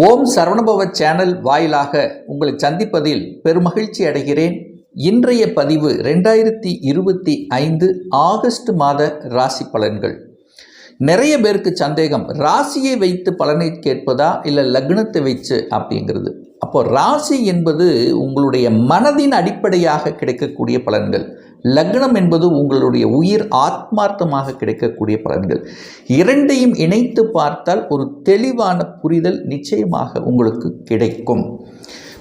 ஓம் Saravanabhava channel வாயிலாக உங்களை சந்திப்பதில் பெருமகிழ்ச்சி அடைகிறேன். இன்றைய பதிவு ரெண்டாயிரத்தி இருபத்தி ஐந்து ஆகஸ்ட் மாத ராசி பலன்கள். நிறைய பேருக்கு சந்தேகம் ராசியை வைத்து பலனை கேட்பதா இல்லை லக்னத்தை வச்சு அப்படிங்கிறது. அப்போ ராசி என்பது உங்களுடைய மனதின் அடிப்படையாக கிடைக்கக்கூடிய பலன்கள். லக்னம் என்பது உங்களுடைய உயிர் ஆத்மார்த்தமாக கிடைக்கக்கூடிய பலன்கள். இரண்டையும் இணைத்து பார்த்தால் ஒரு தெளிவான புரிதல் நிச்சயமாக உங்களுக்கு கிடைக்கும்.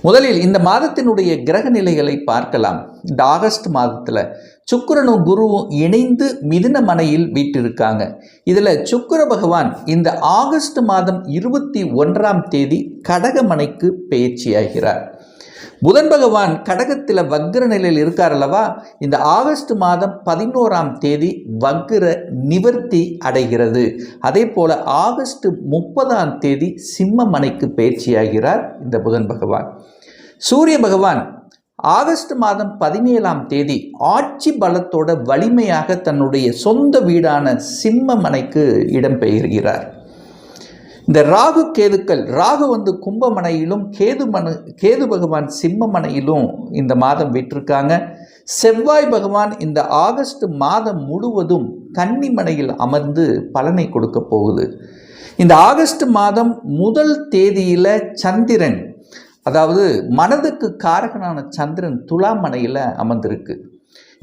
முதலில் இந்த மாதத்தினுடைய கிரக நிலைகளை பார்க்கலாம். இந்த ஆகஸ்ட் மாதத்தில் சுக்கிரனும் குருவும் இணைந்து மிதுன மனையில் வீட்டிருக்காங்க இதில் சுக்கிர பகவான் இந்த ஆகஸ்ட் மாதம் இருபத்தி ஒன்றாம் தேதி கடகமனைக்கு பயிற்சியாகிறார் புதன் பகவான் கடகத்தில் வக்ர நிலையில் இருக்கார் அல்லவா? இந்த ஆகஸ்ட் மாதம் பதினோராம் தேதி வக்ர நிவர்த்தி அடைகிறது. அதே போல் ஆகஸ்ட் முப்பதாம் தேதி சிம்ம மனைக்கு பயிற்சியாகிறார் இந்த புதன் பகவான். சூரிய பகவான் ஆகஸ்ட் மாதம் பதினேழாம் தேதி ஆட்சி பலத்தோட வலிமையாக தன்னுடைய சொந்த வீடான சிம்மமனைக்கு இடம்பெயர்கிறார் இந்த ராகு கேதுக்கள் ராகு வந்து கும்பமனையிலும் கேது மனு கேது பகவான் சிம்மமனையிலும் இந்த மாதம் விட்டிருக்காங்க. செவ்வாய் பகவான் இந்த ஆகஸ்ட் மாதம் முழுவதும் கன்னிமனையில் அமர்ந்து பலனை கொடுக்க போகுது. இந்த ஆகஸ்ட் மாதம் முதல் தேதியில் சந்திரன் அதாவது மனதுக்கு காரகனான சந்திரன் துலாமனையில் அமர்ந்திருக்கு.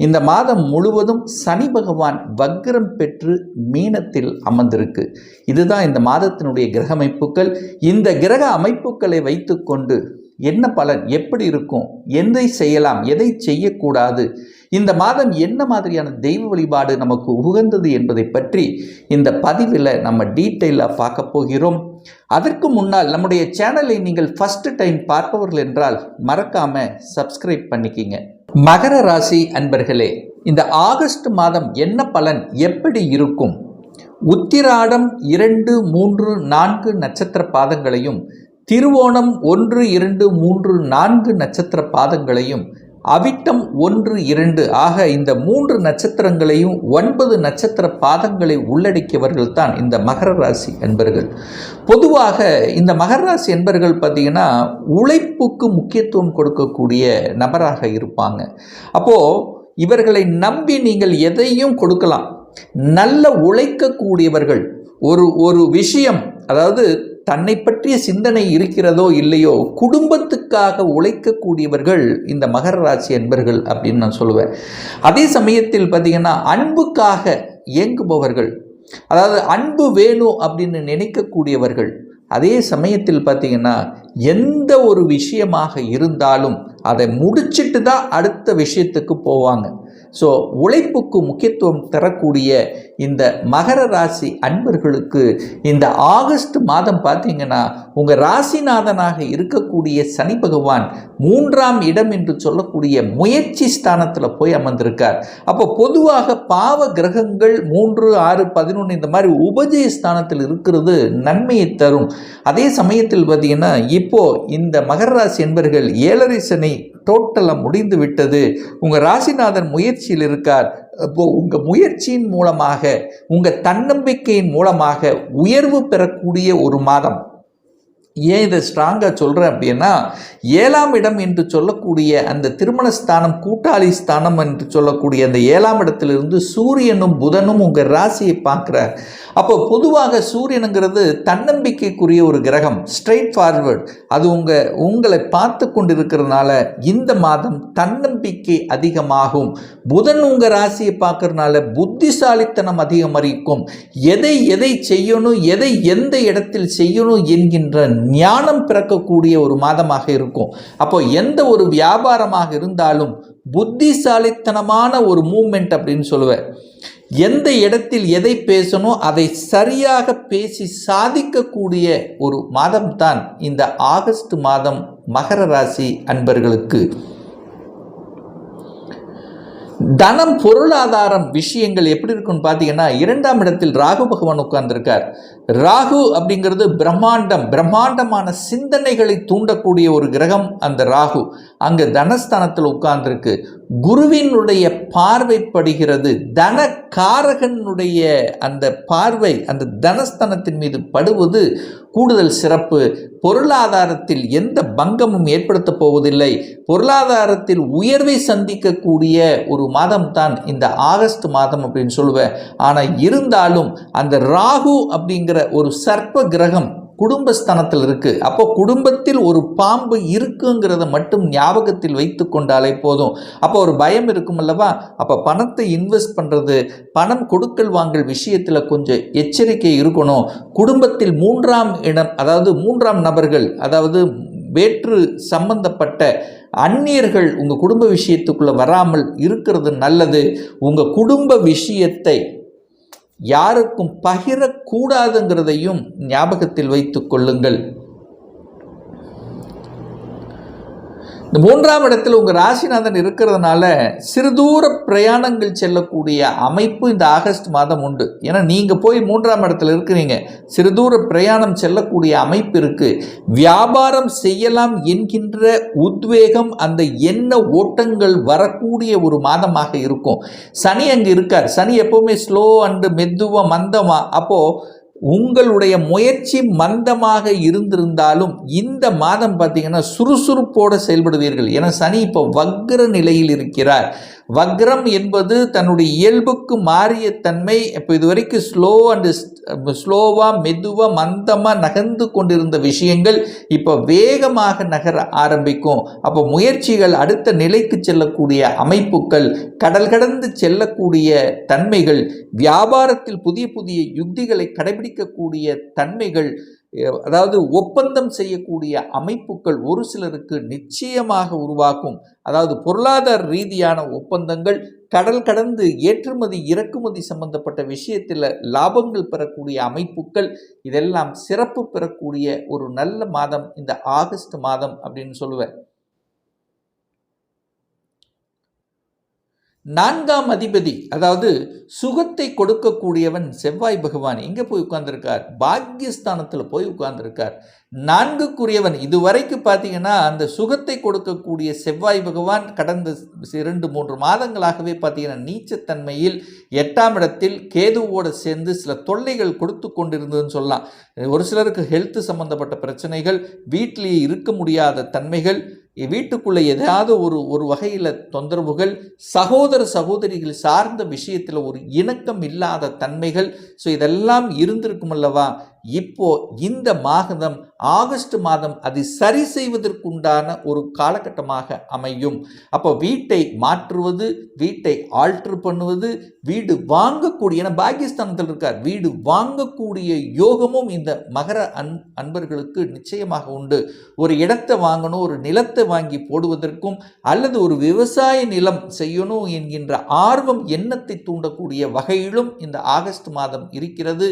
இந்த மாதம் முழுவதும் சனி பகவான் வக்ரம் பெற்று மீனத்தில் அமர்ந்திருக்கு. இதுதான் இந்த மாதத்தினுடைய கிரக அமைப்புகள். இந்த கிரக அமைப்புகளை வைத்துக்கொண்டு என்ன பலன் எப்படி இருக்கும் எதை செய்யலாம் எதை செய்யக்கூடாது இந்த மாதம் என்ன மாதிரியான தெய்வ வழிபாடு நமக்கு உகந்தது என்பதை பற்றி இந்த பதிவில் நம்ம டீட்டெயிலாக பார்க்க போகிறோம். அதற்கு முன்னால் நம்முடைய சேனலை நீங்கள் ஃபஸ்ட்டு டைம் பார்ப்பவர்கள் என்றால் மறக்காமல் சப்ஸ்கிரைப் பண்ணிக்கிங்க. மகர ராசி அன்பர்களே இந்த ஆகஸ்ட் மாதம் என்ன பலன் எப்படி இருக்கும்? உத்திராடம் இரண்டு மூன்று நான்கு நட்சத்திர பாதங்களையும் திருவோணம் ஒன்று இரண்டு மூன்று நான்கு நட்சத்திர பாதங்களையும் அவிட்டம் ஒன்று இரண்டு. ஆக இந்த மூன்று நட்சத்திரங்களையும் ஒன்பது நட்சத்திர பாதங்களை உள்ளடக்கியவர்கள் தான் இந்த மகர ராசி என்பர்கள். பொதுவாக இந்த மகர ராசி என்பர்கள் பார்த்திங்கன்னா உழைப்புக்கு முக்கியத்துவம் கொடுக்கக்கூடிய நபராக இருப்பாங்க. அப்போது இவர்களை நம்பி நீங்கள் எதையும் கொடுக்கலாம். நல்ல உழைக்கக்கூடியவர்கள் ஒரு ஒரு விஷயம் அதாவது தன்னை பற்றிய சிந்தனை இருக்கிறதோ இல்லையோ குடும்பத்துக்காக உழைக்கக்கூடியவர்கள் இந்த மகர ராசி என்பர்கள் அப்படின்னு நான் சொல்லுவேன். அதே சமயத்தில் பார்த்திங்கன்னா அன்புக்காக இயங்குபவர்கள் அதாவது அன்பு வேணும் அப்படின்னு நினைக்கக்கூடியவர்கள் அதே சமயத்தில் பார்த்திங்கன்னா எந்த ஒரு விஷயமாக இருந்தாலும் அதை முடிச்சிட்டு தான் அடுத்த விஷயத்துக்கு போவாங்க. ஸோ உழைப்புக்கு முக்கியத்துவம் தரக்கூடிய இந்த மகர ராசி அன்பர்களுக்கு இந்த ஆகஸ்ட் மாதம் பார்த்தீங்கன்னா உங்கள் ராசிநாதனாக இருக்கக்கூடிய சனி பகவான் மூன்றாம் இடம் என்று சொல்லக்கூடிய முயற்சி ஸ்தானத்தில் போய் அமர்ந்திருக்கார். அப்போ பொதுவாக பாவ கிரகங்கள் மூன்று ஆறு பதினொன்று இந்த மாதிரி உபஜய ஸ்தானத்தில் இருக்கிறது நன்மையை தரும். அதே சமயத்தில் பார்த்தீங்கன்னா இப்போது இந்த மகர ராசி என்பர்கள் ஏழரை சனி டோட்டலாக முடிந்து விட்டது. உங்கள் ராசிநாதன் முயற்சியில் இருக்கார். அப்போ உங்கள் முயற்சியின் மூலமாக உங்கள் தன்னம்பிக்கையின் மூலமாக உயர்வு பெறக்கூடிய ஒரு மாதம். ஏன் இதை ஸ்ட்ராங்காக சொல்கிறேன் அப்படின்னா ஏழாம் இடம் என்று சொல்லக்கூடிய அந்த திருமண ஸ்தானம் கூட்டாளி ஸ்தானம் என்று சொல்லக்கூடிய அந்த ஏழாம் இடத்திலிருந்து சூரியனும் புதனும் உங்கள் ராசியை பார்க்குறார். அப்போ பொதுவாக சூரியனுங்கிறது தன்னம்பிக்கைக்குரிய ஒரு கிரகம் ஸ்ட்ரெயிட் ஃபார்வர்ட் அது உங்கள் உங்களை பார்த்து கொண்டிருக்கிறதுனால இந்த மாதம் தன்னம்பிக்கை அதிகமாகும். புதன் உங்கள் ராசியை பார்க்கறதுனால புத்திசாலித்தனம் அதிகமரிக்கும். எதை எதை செய்யணும் எதை எந்த இடத்தில் செய்யணும் என்கின்ற ஞானம் பிறக்கக்கூடிய ஒரு மாதமாக இருக்கும். அப்போ எந்த ஒரு வியாபாரமாக இருந்தாலும் புத்திசாலித்தனமான ஒரு மூமெண்ட் அப்படின்னு சொல்லுவேன். எந்த இடத்தில் எதை பேசணும் அதை சரியாக பேசி சாதிக்கக்கூடிய ஒரு மாதம்தான் இந்த ஆகஸ்ட் மாதம் மகர ராசி அன்பர்களுக்கு. தனம் பொருளாதாரம் விஷயங்கள் எப்படி இருக்குன்னு பார்த்தீங்கன்னா இரண்டாம் இடத்தில் ராகு பகவான் உட்கார்ந்துருக்கார். ராகு அப்படிங்கிறது பிரம்மாண்டம் பிரம்மாண்டமான சிந்தனைகளை தூண்டக்கூடிய ஒரு கிரகம் அந்த ராகு. அங்கே தனஸ்தானத்தில் உட்கார்ந்துருக்கு. குருவினுடைய பார்வைப்படுகிறது. தன காரகனுடைய அந்த பார்வை அந்த தனஸ்தனத்தின் மீது படுவது கூடுதல் சிறப்பு. பொருளாதாரத்தில் எந்த பங்கமும் ஏற்படுத்தப் போவதில்லை. பொருளாதாரத்தில் உயர்வை சந்திக்கக்கூடிய ஒரு மாதம் தான் இந்த ஆகஸ்ட் மாதம் அப்படின்னு சொல்லுவேன். ஆனால் இருந்தாலும் அந்த ராகு அப்படிங்கிற ஒரு சர்ப்ப கிரகம் குடும்பஸ்தானத்தில் இருக்கு. அப்போ குடும்பத்தில் ஒரு பாம்பு இருக்குங்கிறத மட்டும் ஞாபகத்தில் வைத்து கொண்டாலே போதும். அப்போ ஒரு பயம் இருக்கும் அல்லவா? அப்போ பணத்தை இன்வெஸ்ட் பண்ணுறது பணம் கொடுக்கல் வாங்கல் விஷயத்தில் கொஞ்சம் எச்சரிக்கை இருக்கணும். குடும்பத்தில் மூன்றாம் இடம் அதாவது மூன்றாம் நபர்கள் அதாவது வேற்று சம்பந்தப்பட்ட அந்நியர்கள் உங்கள் குடும்ப விஷயத்துக்குள்ளே வராமல் இருக்கிறது நல்லது. உங்கள் குடும்ப விஷயத்தை யாருக்கும் பகிரக்கூடாதுங்கிறதையும் ஞாபகத்தில் வைத்து கொள்ளுங்கள். இந்த மூன்றாம் இடத்தில் உங்கள் ராசிநாதன் இருக்கிறதுனால சிறுதூர பிரயாணங்கள் செல்லக்கூடிய அமைப்பு இந்த ஆகஸ்ட் மாதம் உண்டு. ஏன்னா நீங்கள் போய் மூன்றாம் இடத்துல இருக்கிறீங்க. சிறுதூர பிரயாணம் செல்லக்கூடிய அமைப்பு இருக்குது வியாபாரம் செய்யலாம் என்கின்ற உத்வேகம் அந்த எண்ண ஓட்டங்கள் வரக்கூடிய ஒரு மாதமாக இருக்கும். சனி அங்கே இருக்கார். சனி எப்போவுமே ஸ்லோ அண்டு மெதுவாக மந்தமாக அப்போது உங்களுடைய முயற்சி மந்தமாக இருந்திருந்தாலும் இந்த மாதம் பார்த்தீங்கன்னா சுறுசுறுப்போடு செயல்படுவீர்கள். ஏன்னா சனி இப்போ வக்ர நிலையில் இருக்கிறார். வக்ரம் என்பது தன்னுடைய இயல்புக்கு மாறிய தன்மை. இப்போ இது வரைக்கும் ஸ்லோ அண்டு ஸ்லோவாக மெதுவாக மந்தமாக நகர்ந்து கொண்டிருந்த விஷயங்கள் இப்போ வேகமாக நகர ஆரம்பிக்கும். அப்போ முயற்சிகள் அடுத்த நிலைக்கு செல்லக்கூடிய அமைப்புகள் கடல் கடந்து செல்லக்கூடிய தன்மைகள் வியாபாரத்தில் புதிய புதிய யுக்திகளை கடைபிடிக்கக்கூடிய தன்மைகள் அதாவது ஒப்பந்தம் செய்யக்கூடிய அமைப்புகள் ஒரு சிலருக்கு நிச்சயமாக உருவாக்கும். அதாவது பொருளாதார ரீதியான ஒப்பந்தங்கள் கடல் கடந்து ஏற்றுமதி இறக்குமதி சம்பந்தப்பட்ட விஷயத்தில் லாபங்கள் பெறக்கூடிய அமைப்புகள் இதெல்லாம் சிறப்பு பெறக்கூடிய ஒரு நல்ல மாதம் இந்த ஆகஸ்ட் மாதம் அப்படின்னு சொல்லுவேன். நான்காம் அதிபதி அதாவது சுகத்தை கொடுக்கக்கூடியவன் செவ்வாய் பகவான் எங்கே போய் உட்கார்ந்துருக்கார்? பாக்யஸ்தானத்தில் போய் உட்கார்ந்துருக்கார். நான்குக்குரியவன். இதுவரைக்கும் பார்த்தீங்கன்னா அந்த சுகத்தை கொடுக்கக்கூடிய செவ்வாய் பகவான் கடந்த இரண்டு மூன்று மாதங்களாகவே பார்த்தீங்கன்னா நீச்சத்தன்மையில் எட்டாம் இடத்தில் கேதுவோடு சேர்ந்து சில தொல்லைகள் கொடுத்து கொண்டிருந்ததுன்னு சொல்லலாம். ஒரு சிலருக்கு ஹெல்த் சம்பந்தப்பட்ட பிரச்சனைகள் வீட்டிலேயே இருக்க முடியாத தன்மைகள் வீட்டுக்குள்ளே ஏதாவது ஒரு ஒரு வகையில் தொந்தரவுகள் சகோதர சகோதரிகள் சார்ந்த விஷயத்தில் ஒரு இணக்கம் இல்லாத தன்மைகள் ஸோ இதெல்லாம் இருந்திருக்கும் அல்லவா இப்போ இந்த மாதம் ஆகஸ்ட் மாதம் அதை சரி செய்வதற்குண்டான ஒரு காலகட்டமாக அமையும். அப்போ வீட்டை மாற்றுவது வீட்டை ஆல்ட்ரு பண்ணுவது வீடு வாங்கக்கூடிய ஏன்னா பாகிஸ்தானத்தில் இருக்கார். வீடு வாங்கக்கூடிய யோகமும் இந்த மகர அன் அன்பர்களுக்கு நிச்சயமாக உண்டு. ஒரு இடத்தை வாங்கணும் ஒரு நிலத்தை வாங்கி போடுவதற்கும் அல்லது ஒரு விவசாய நிலம் செய்யணும் என்கின்ற ஆர்வம் எண்ணத்தை தூண்டக்கூடிய வகையிலும் இந்த ஆகஸ்ட் மாதம் இருக்கிறது.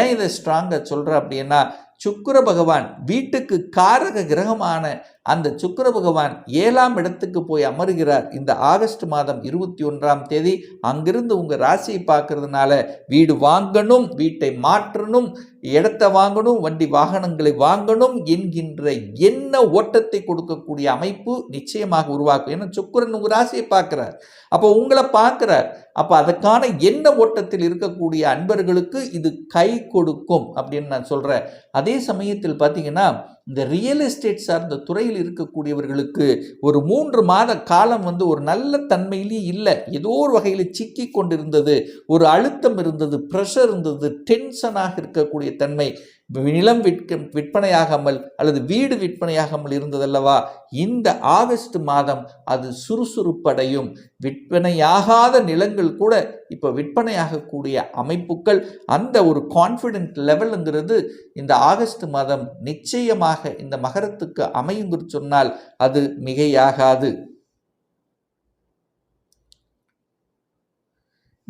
ஏன் இதை ஸ்ட்ராங்காக சொல்கிற அப்படின்னா சுக்கர பகவான் வீட்டுக்கு காரக கிரகமான அந்த சுக்கர பகவான் ஏழாம் இடத்துக்கு போய் அமருகிறார். இந்த ஆகஸ்ட் மாதம் இருபத்தி ஒன்றாம் தேதி அங்கிருந்து உங்கள் ராசியை பார்க்கறதுனால வீடு வாங்கணும் வீட்டை மாற்றணும் இடத்தை வாங்கணும் வண்டி வாகனங்களை வாங்கணும் என்கின்ற என்ன ஓட்டத்தை கொடுக்கக்கூடிய அமைப்பு நிச்சயமாக உருவாக்கும். ஏன்னா சுக்கரன் உங்கள் ராசியை பார்க்குறார். அப்போ உங்களை பார்க்குறார். அப்போ அதற்கான என்ன ஓட்டத்தில் இருக்கக்கூடிய அன்பர்களுக்கு இது கை கொடுக்கும் அப்படின்னு நான் சொல்கிறேன் அதே சமயத்தில் பார்த்தீங்கன்னா இந்த ரியல் எஸ்டேட் சார்ந்த துறையில் இருக்கக்கூடியவர்களுக்கு ஒரு மூன்று மாத காலம் வந்து ஒரு நல்ல தன்மையிலேயே இல்லை. ஏதோ ஒரு வகையில் சிக்கி கொண்டிருந்தது ஒரு அழுத்தம் இருந்தது ப்ரெஷர் இருந்தது டென்ஷனாக இருக்கக்கூடிய தன்மை. நிலம் விற்க விற்பனையாகாமல் அல்லது வீடு விற்பனையாகாமல் இருந்ததல்லவா? இந்த ஆகஸ்ட் மாதம் அது சுறுசுறுப்படையும். விற்பனையாகாத நிலங்கள் கூட இப்போ விற்பனையாகக்கூடிய அமைப்புகள் அந்த ஒரு கான்ஃபிடென்ட் லெவலுங்கிறது இந்த ஆகஸ்ட் மாதம் நிச்சயமாக இந்த மகரத்துக்கு அமையும் சொன்னால் அது மிகையாகாது.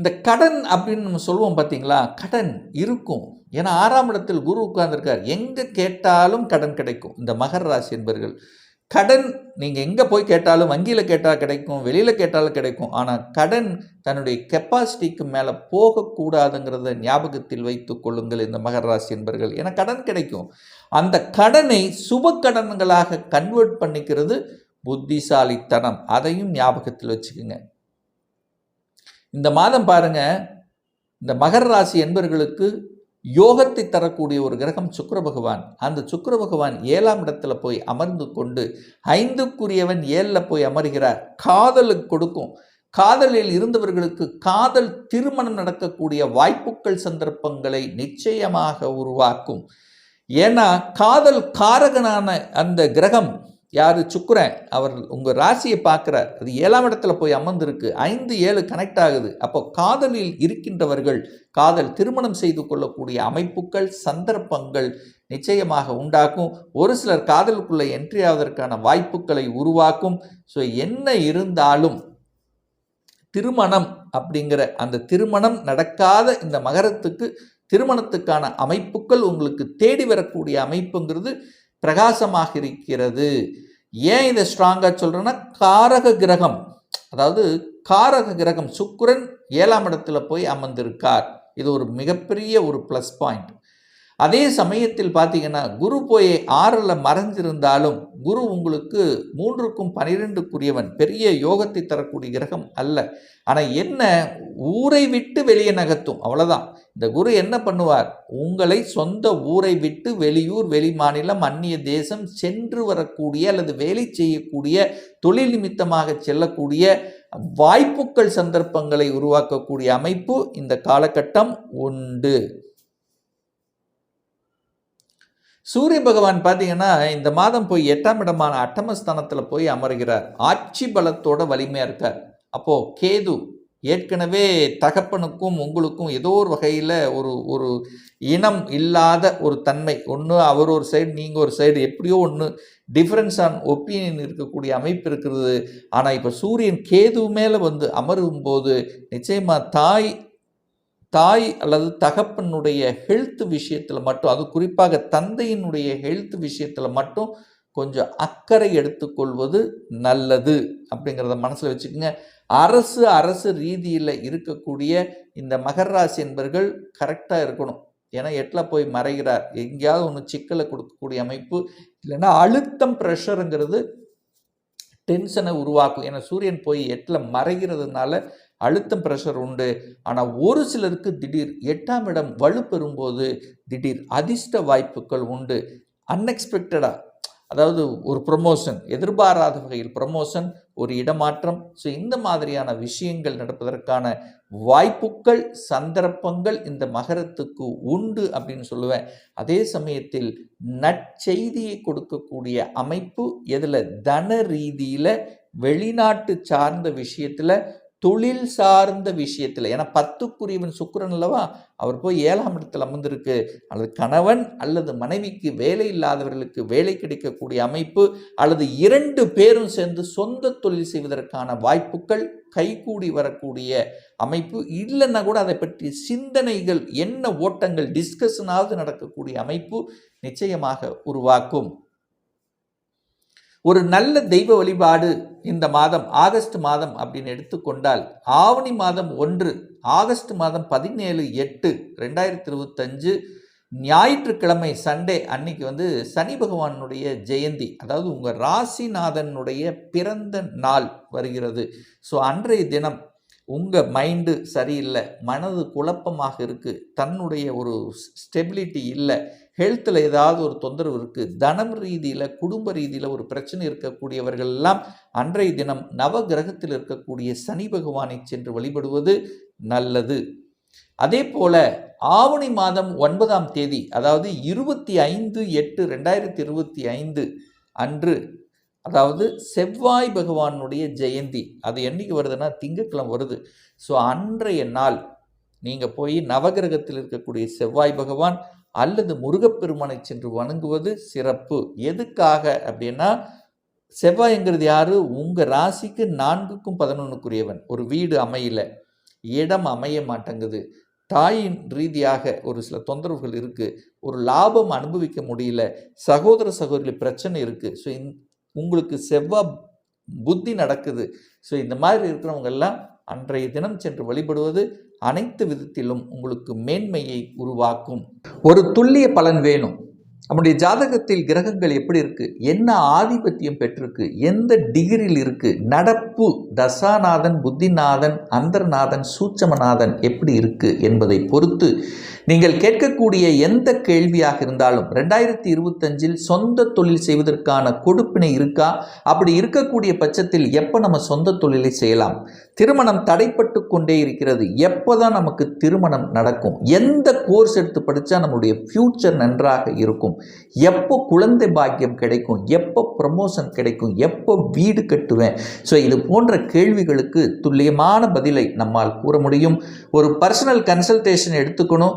இந்த கடன் அப்படின்னு நம்ம சொல்லுவோம் பார்த்தீங்களா? கடன் இருக்கும். ஏன்னா ஆறாம் இடத்தில் குரு உட்கார்ந்துருக்கார். எங்கே கேட்டாலும் கடன் கிடைக்கும். இந்த மகர ராசி என்பர்கள். கடன் நீங்கள் எங்கே போய் கேட்டாலும் வங்கியில் கேட்டால் கிடைக்கும் வெளியில் கேட்டாலும் கிடைக்கும். ஆனால் கடன் தன்னுடைய கெப்பாசிட்டிக்கு மேலே போகக்கூடாதுங்கிறத ஞாபகத்தில் வைத்து கொள்ளுங்கள் இந்த மகர ராசி என்பர்கள். ஏன்னா கடன் கிடைக்கும். அந்த கடனை சுப கடன்களாக கன்வெர்ட் பண்ணிக்கிறது புத்திசாலித்தனம். அதையும் ஞாபகத்தில் வச்சுக்கோங்க. இந்த மாதம் பாருங்க இந்த மகர ராசி என்பவர்களுக்கு யோகத்தை தரக்கூடிய ஒரு கிரகம் சுக்கர பகவான். அந்த சுக்கர பகவான் ஏழாம் இடத்துல போய் அமர்ந்து கொண்டு ஐந்துக்குரியவன் ஏழில் போய் அமர்கிறார். காதலுக்கு கொடுக்கும். காதலில் இருந்தவர்களுக்கு காதல் திருமணம் நடக்கக்கூடிய வாய்ப்புகள் சந்தர்ப்பங்களை நிச்சயமாக உருவாக்கும். ஏன்னா காதல் காரகனான அந்த கிரகம் யார்? சுக்கிரன். அவர் உங்கள் ராசியை பார்க்குறார். அது ஏழாம் இடத்துல போய் அமர்ந்திருக்கு. ஐந்து ஏழு கனெக்ட் ஆகுது. அப்போ காதலில் இருக்கின்றவர்கள் காதல் திருமணம் செய்து கொள்ளக்கூடிய அமைப்புகள் சந்தர்ப்பங்கள் நிச்சயமாக உண்டாக்கும் ஒரு சிலர் காதலுக்குள்ளே என்ட்ரி ஆவதற்கான வாய்ப்புகளை உருவாக்கும். ஸோ என்ன இருந்தாலும் திருமணம் அப்படிங்கிற அந்த திருமணம் நடக்காத இந்த மகரத்துக்கு திருமணத்துக்கான அமைப்புகள் உங்களுக்கு தேடி வரக்கூடிய அமைப்புங்கிறது பிரகாசமாக இருக்கிறது ஏன் இதை ஸ்ட்ராங்காக சொல்கிறேன்னா காரக கிரகம் அதாவது காரக கிரகம் சுக்கிரன் ஏழாம் இடத்துல போய் அமர்ந்திருக்கார். இது ஒரு மிகப்பெரிய ஒரு ப்ளஸ் பாயிண்ட் அதே சமயத்தில் பார்த்தீங்கன்னா குரு போய் ஆறில் மறைஞ்சிருந்தாலும் குரு உங்களுக்கு மூன்றுக்கும் பனிரெண்டுக்குரியவன். பெரிய யோகத்தை தரக்கூடிய கிரகம் அல்ல. ஆனால் என்ன ஊரை விட்டு வெளியே நகர்த்தும். அவ்வளோதான் இந்த குரு என்ன பண்ணுவார்? உங்களை சொந்த ஊரை விட்டு வெளியூர் வெளி மாநிலம் அந்நிய தேசம் சென்று வரக்கூடிய அல்லது வேலை செய்யக்கூடிய தொழில் நிமித்தமாக செல்லக்கூடிய வாய்ப்புகள் சந்தர்ப்பங்களை உருவாக்கக்கூடிய அமைப்பு இந்த காலகட்டம் உண்டு. சூரிய பகவான் பார்த்தீங்கன்னா இந்த மாதம் போய் எட்டாம் இடமான அட்டமஸ்தானத்தில் போய் அமர்கிறார். ஆட்சி பலத்தோட வலிமையாக இருக்கார். அப்போது கேது ஏற்கனவே தகப்பனுக்கும் உங்களுக்கும் ஏதோ ஒரு வகையில் ஒரு ஒரு இனம் இல்லாத ஒரு தன்மை. ஒன்று அவர் ஒரு சைடு நீங்கள் ஒரு சைடு எப்படியோ ஒன்று டிஃப்ரென்ஸ் ஆன் ஒப்பீனியன் இருக்கக்கூடிய அமைப்பு இருக்கிறது. ஆனால் இப்போ சூரியன் கேது மேலே வந்து அமரும் போது நிச்சயமாக தாய் தாய் அல்லது தகப்பனுடைய ஹெல்த் விஷயத்தில் மட்டும் அது குறிப்பாக தந்தையினுடைய ஹெல்த் விஷயத்தில் மட்டும் கொஞ்சம் அக்கறை எடுத்துக்கொள்வது நல்லது அப்படிங்கிறத மனசில் வச்சுக்கோங்க. அரசு அரசு ரீதியில் இருக்கக்கூடிய இந்த மகர் ராசி என்பர்கள் கரெக்டாக இருக்கணும். ஏன்னா எட்டில் போய் மறைகிறார். எங்கேயாவது ஒன்று சிக்கலை கொடுக்கக்கூடிய அமைப்பு. இல்லைன்னா அழுத்தம் ப்ரெஷருங்கிறது டென்ஷனை உருவாக்கும். ஏன்னா சூரியன் போய் எட்டில் மறைகிறதுனால அழுத்தம் ப்ரெஷர் உண்டு. ஆனால் ஒரு சிலருக்கு திடீர் எட்டாம் இடம் வலுப்பெறும்போது திடீர் அதிர்ஷ்ட வாய்ப்புகள் உண்டு. அன்எக்ஸ்பெக்டடாக அதாவது ஒரு ப்ரொமோஷன் எதிர்பாராத வகையில் ப்ரொமோஷன் ஒரு இடமாற்றம். ஸோ இந்த மாதிரியான விஷயங்கள் நடப்பதற்கான வாய்ப்புகள் சந்தர்ப்பங்கள் இந்த மகரத்துக்கு உண்டு அப்படின்னு சொல்லுவேன். அதே சமயத்தில் நற்செய்தியை கொடுக்கக்கூடிய அமைப்பு எதில்? தன ரீதியில் வெளிநாட்டு சார்ந்த விஷயத்தில் தொழில் சார்ந்த விஷயத்தில் ஏன்னா பத்துக்குரியவன் சுக்கிரன் அல்லவா அவர் போய் ஏழாம் இடத்தில் அமர்ந்திருக்கு. அல்லது கணவன் அல்லது மனைவிக்கு வேலை இல்லாதவர்களுக்கு வேலை கிடைக்கக்கூடிய அமைப்பு அல்லது இரண்டு பேரும் சேர்ந்து சொந்த தொழில் செய்வதற்கான வாய்ப்புகள் கைகூடி வரக்கூடிய அமைப்பு. இல்லைன்னா கூட அதை பற்றி சிந்தனைகள் என்ன ஓட்டங்கள் டிஸ்கஷனாவது நடக்கக்கூடிய அமைப்பு நிச்சயமாக உருவாக்கும். ஒரு நல்ல தெய்வ வழிபாடு இந்த மாதம் ஆகஸ்ட் மாதம் அப்படின்னு எடுத்துக்கொண்டால் ஆவணி மாதம் ஒன்று ஆகஸ்ட் மாதம் பதினேழு எட்டு ரெண்டாயிரத்தி இருபத்தஞ்சு ஞாயிற்றுக்கிழமை சண்டே அன்னைக்கு வந்து சனி பகவானுடைய ஜெயந்தி அதாவது உங்கள் ராசிநாதனுடைய பிறந்த நாள் வருகிறது. ஸோ அன்றைய தினம் உங்கள் மைண்டு சரியில்லை மனது குழப்பமாக இருக்குது தன்னுடைய ஒரு ஸ்டெபிலிட்டி இல்லை ஹெல்த்தில் ஏதாவது ஒரு தொந்தரவு இருக்குது தனம் ரீதியில் குடும்ப ரீதியில் ஒரு பிரச்சனை இருக்கக்கூடியவர்கள் எல்லாம் அன்றைய தினம் நவ கிரகத்தில் இருக்கக்கூடிய சனி பகவானை சென்று வழிபடுவது நல்லது. அதே போல ஆவணி மாதம் ஒன்பதாம் தேதி அதாவது இருபத்தி ஐந்து எட்டு ரெண்டாயிரத்தி இருபத்தி ஐந்து அன்று அதாவது செவ்வாய் பகவானுடைய ஜெயந்தி அது என்னைக்கு வருதுன்னா திங்கட்கிழமை வருது. ஸோ அன்றைய நாள் நீங்கள் போய் நவகிரகத்தில் இருக்கக்கூடிய செவ்வாய் பகவான் அல்லது முருகப்பெருமானை சென்று வணங்குவது சிறப்பு. எதுக்காக அப்படின்னா செவ்வாய்ங்கிறது யாரு? உங்கள் ராசிக்கு நான்குக்கும் பதினொன்றுக்குரியவன் ஒரு வீடு அமையல. இடம் அமைய மாட்டேங்குது. தாயின் ரீதியாக ஒரு சில தொந்தரவுகள் இருக்குது ஒரு லாபம் அனுபவிக்க முடியல. சகோதர சகோதரி பிரச்சனை இருக்குது ஸோ உங்களுக்கு செவ்வாய் புத்தி நடக்குது. ஸோ இந்த மாதிரி இருக்கிறவங்க எல்லாம் அன்றைய தினம் சென்று வழிபடுவது அனைத்து விதத்திலும் உங்களுக்கு மேன்மையை உருவாக்கும். ஒரு துல்லிய பலன் வேணும். நம்முடைய ஜாதகத்தில் கிரகங்கள் எப்படி இருக்குது என்ன ஆதிபத்தியம் பெற்றிருக்கு? எந்த டிகிரியில் இருக்குது நடப்பு தசாநாதன் புத்திநாதன் அந்தர்நாதன் சூட்சமநாதன் எப்படி இருக்குது என்பதை பொறுத்து நீங்கள் கேட்கக்கூடிய எந்த கேள்வியாக இருந்தாலும் ரெண்டாயிரத்தி இருபத்தஞ்சில் சொந்த தொழில் செய்வதற்கான கொடுப்பினை இருக்கா? அப்படி இருக்கக்கூடிய பட்சத்தில் எப்போ நம்ம சொந்த தொழிலை செய்யலாம்? திருமணம் தடைப்பட்டு கொண்டே இருக்கிறது. எப்போ தான் நமக்கு திருமணம் நடக்கும்? எந்த கோர்ஸ் எடுத்து படித்தா நம்முடைய ஃப்யூச்சர் நன்றாக இருக்கும்? எப்போ குழந்தை பாக்கியம் கிடைக்கும் எப்போ ப்ரமோஷன் கிடைக்கும் எப்போ வீடு கட்டுவேன். ஸோ இது போன்ற கேள்விகளுக்கு துல்லியமான பதிலை நம்மால் கூற முடியும். ஒரு பர்சனல் கன்சல்டேஷன் எடுத்துக்கணும்.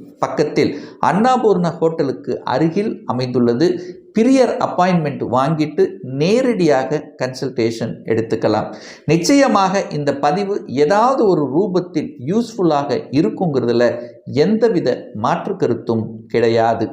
பக்கத்தில் அன்னபூர்ண ஹோட்டலுக்கு அருகில் அமைந்துள்ளது. பிரியர் அப்பாயின்மெண்ட் வாங்கிட்டு நேரடியாக கன்சல்டேஷன் எடுத்துக்கலாம். நிச்சயமாக இந்த பதிவு ஏதாவது ஒரு ரூபத்தில் யூஸ்ஃபுல்லாக இருக்குங்கிறதுல எந்தவித மாற்று கருத்தும் கிடையாது.